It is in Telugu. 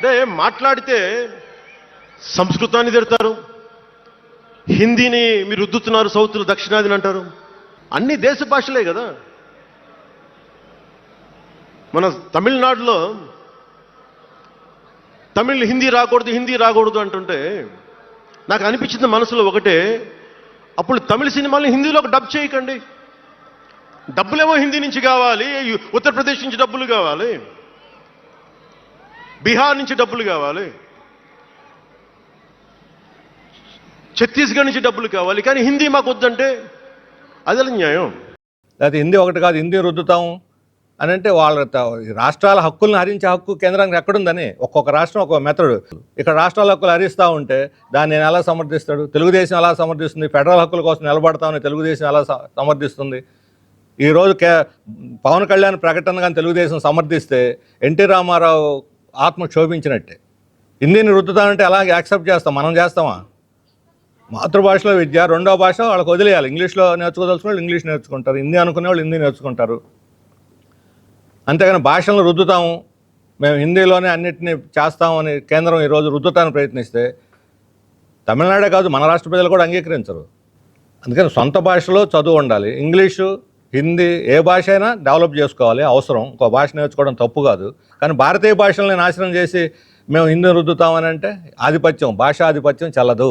అంటే మాట్లాడితే సంస్కృతాన్ని తిడతారు. హిందీని మీరు రుద్దుతున్నారు సౌత్లు దక్షిణాదిని అంటారు. అన్ని దేశ భాషలే కదా. మన తమిళనాడులో తమిళ్ హిందీ రాకూడదు హిందీ రాకూడదు అంటుంటే నాకు అనిపించింది మనసులో ఒకటే అప్పుడు తమిళ సినిమాల్ని హిందీలో డబ్ చేయకండి. డబ్బులేమో హిందీ నుంచి కావాలి ఉత్తరప్రదేశ్ నుంచి డబ్బులు కావాలి. బీహార్ నుంచి డబ్బులు కావాలి. ఛత్తీస్గఢ్ నుంచి డబ్బులు కావాలి. కానీ హిందీ మాకు వద్దంటే అదే న్యాయం. లేకపోతే హిందీ ఒకటి కాదు హిందీ రుద్దుతాం అని అంటే వాళ్ళ రాష్ట్రాల హక్కులను హరించే హక్కు కేంద్రానికి ఎక్కడుందని ఒక్కొక్క రాష్ట్రం ఒక్కొక్క మెథడ్. ఇక్కడ రాష్ట్రాల హక్కులు హరిస్తూ ఉంటే దాన్ని నేను ఎలా సమర్థిస్తాడు? తెలుగుదేశం ఎలా సమర్థిస్తుంది? ఫెడరల్ హక్కుల కోసం నిలబడతామని తెలుగుదేశం ఎలా సమర్థిస్తుంది? ఈరోజు కే పవన్ కళ్యాణ్ ప్రకటన కానీ తెలుగుదేశం సమర్థిస్తే ఎన్టీ రామారావు ఆత్మ క్షోభించినట్టే. హిందీని రుద్దుతానంటే ఎలా యాక్సెప్ట్ చేస్తాం? మనం చేస్తామా? మాతృభాషలో విద్య రెండో భాష వాళ్ళకి వదిలేయాలి. ఇంగ్లీష్లో నేర్చుకోదలుచుకున్న వాళ్ళు ఇంగ్లీష్ నేర్చుకుంటారు. హిందీ అనుకునే వాళ్ళు హిందీ నేర్చుకుంటారు. అంతేగాని భాషలను రుద్దుతాము. మేము హిందీలోనే అన్నిటిని చేస్తామని కేంద్రం ఈరోజు రుద్దుతానికి ప్రయత్నిస్తే తమిళనాడే కాదు మన రాష్ట్ర ప్రజలు కూడా అంగీకరించరు. అందుకని సొంత భాషలో చదువు ఉండాలి. ఇంగ్లీషు హిందీ ఏ భాష అయినా డెవలప్ చేసుకోవాలి అవసరం. ఇంకో భాష నేర్చుకోవడం తప్పు కాదు. కానీ భారతీయ భాషల్ని నాశనం చేసి మేము హిందీ రుద్దుతామని అంటే ఆధిపత్యం భాషాధిపత్యం ఆధిపత్యం